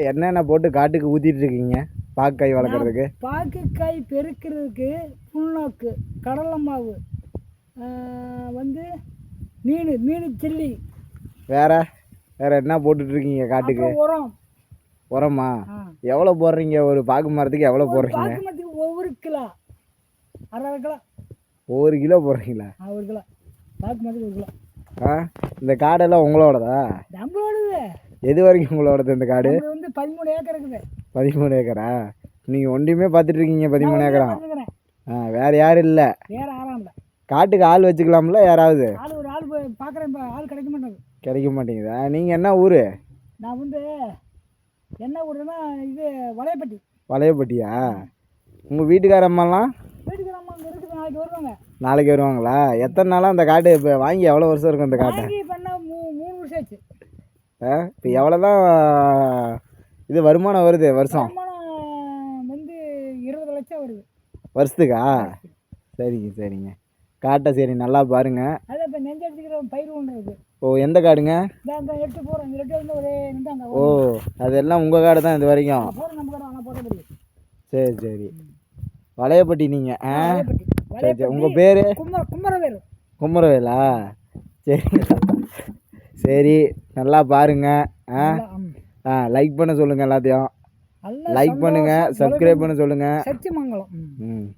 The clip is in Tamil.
என்னென்ன போட்டு காட்டுக்கு ஊற்றிட்டு இருக்கீங்க? பாக்காய் வளர்க்குறதுக்கு? பாக்குக்காய் பெருக்கிறதுக்கு புண்ணாக்கு கடலை மாவு வந்து மீன் மீன் சில்லி. வேற வேற என்ன போட்டுட்டு இருக்கீங்க காட்டுக்கு? உரம். உரமா. எவ்வளோ போடுறீங்க? ஒரு பாக்கு மரத்துக்கு எவ்வளோ போடுறீங்க? ஒவ்வொரு கிலோ. அரை கிலோ. ஒவ்வொரு கிலோ போடுறீங்களா? ஒரு கிலோ. பாக்குமத்துக்கு ஒரு கிலோ. ஆ? இந்த காடெல்லாம் உங்களோடதா? நம்மளோடது எது வரைக்கும் உங்களோடது இந்த காடு? வந்து பதிமூணு ஏக்கர் இருக்குது. பதிமூணு ஏக்கரா? நீங்கள் ஒன்றையுமே பார்த்துட்டு இருக்கீங்க பதிமூணு ஏக்கரா? ஆ வேற யாரும் இல்லை. வேற ஆறாம் இல்லை. காட்டுக்கு ஆள் வச்சுக்கலாம்ல யாராவது? ஆள் ஒரு ஆள் பார்க்குறேன் ஆள் கிடைக்க மாட்டாங்க கிடைக்க மாட்டேங்குதா? நீங்கள் என்ன ஊர்? நான் வந்து என்ன ஊருன்னா இது வளையப்பட்டி. வளையப்பட்டியா? உங்கள் வீட்டுக்கார அம்மாலாம்? வீட்டுக்கு நம்ம அங்கே இருக்குது நாளைக்கு வருவாங்க. நாளைக்கு வருவாங்களா? எத்தனை நாளாக அந்த காடு இப்போ வாங்கி எவ்வளோ வருஷம் இருக்கும் இந்த காட்டை வாங்கி பண்ண மூ மூணு வருஷம் ஆச்சு இப்போ எவ்வளோ தான் இது வருமானம் வருது வருஷம்? வந்து இருபது லட்சம் வருது. வருஷத்துக்கா? சரிங்க சரிங்க. காட்டை சரி நல்லா பாருங்க. அதை இப்போ நெஞ்சு அடிச்சுக்கிற பயிர் ஒன்று இருக்குது ஓ எந்த காடுங்க? இந்த அந்த எட்டு போகிறோம் இந்த ரெட்டு வந்து ஒரே நின்றாங்க ஓ அதெல்லாம் உங்கள் காடு தான் இது வரைக்கும். சரி சரி. வளையப்பட்டி நீங்கள் ஆ? சரி சரி. உங்கள் பேர்? கும்மர கும்மரவேல் குமரவேலா? சரி. சரி நல்லா பாருங்க. ஆ? ஆ லைக் பண்ண சொல்லுங்கள் எல்லாத்தையும். லைக் பண்ணுங்க சப்ஸ்கிரைப் பண்ண சொல்லுங்கள் சத்தியமங்கலம். ம்.